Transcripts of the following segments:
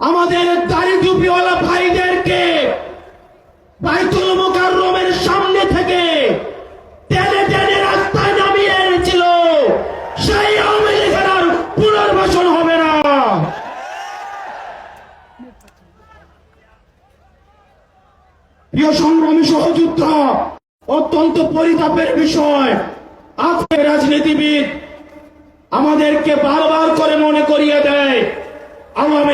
আমাদের দাড়ি টুপিওয়ালা ভাইদেরকে বাইতুল মোকাররমের সামনে থেকে টেনে টেনে রাস্তায় নামিয়ে এনেছিল। সেই আওয়ামী লীগের পুনর্বাসন হবে না। প্রিয় সংগ্রামী সহযোদ্ধা, অত্যন্ত পরিতাপের বিষয়। আজকে রাজনীতিবিদ আমাদেরকে বারবার করে মনে করিয়ে দেয়, আওয়ামী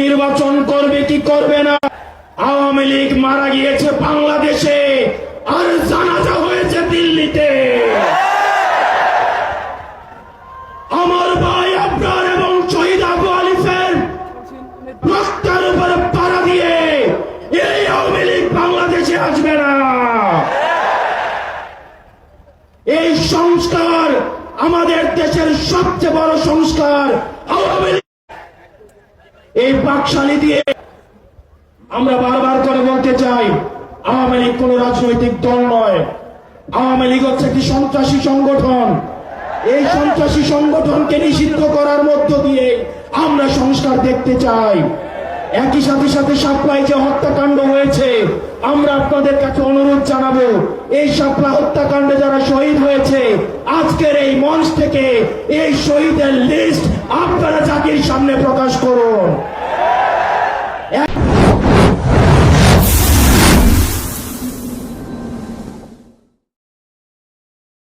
নির্বাচন করবে, কি করবে না? আওয়ামী লীগ মারা গিয়েছে বাংলাদেশে, আর জানাজা হয়েছে দিল্লিতে। আমার ভাই আপনার এবং শহীদ আবু আলিফের রক্তের উপরে পাড়া দিয়ে এই আওয়ামী লীগ বাংলাদেশে আসবে না। এই সংস্কার আমাদের দেশের সবচেয়ে বড় সংস্কার আওয়ামী লীগ এই বাকশালী দিয়ে আমরা বারবার করে বলতে চাই, আওয়ামী লীগ কোন রাজনৈতিক দল নয়। আওয়ামী লীগ হচ্ছে একটি সন্ত্রাসী সংগঠন। এই সন্ত্রাসী সংগঠনকে নিষিদ্ধ করার মধ্য দিয়ে আমরা সংস্কার দেখতে চাই। একই সাথে সাথে সাপ্লাই যে হত্যাকাণ্ড হয়েছে আপনাদের কাছে অনুরোধ জানাব, এই সপ্লা হত্যাকাণ্ডে যারা শহীদ হয়েছে, আজকের এই মঞ্চ থেকে এই শহীদের লিস্ট আপনারা জাতির সামনে প্রকাশ করুন।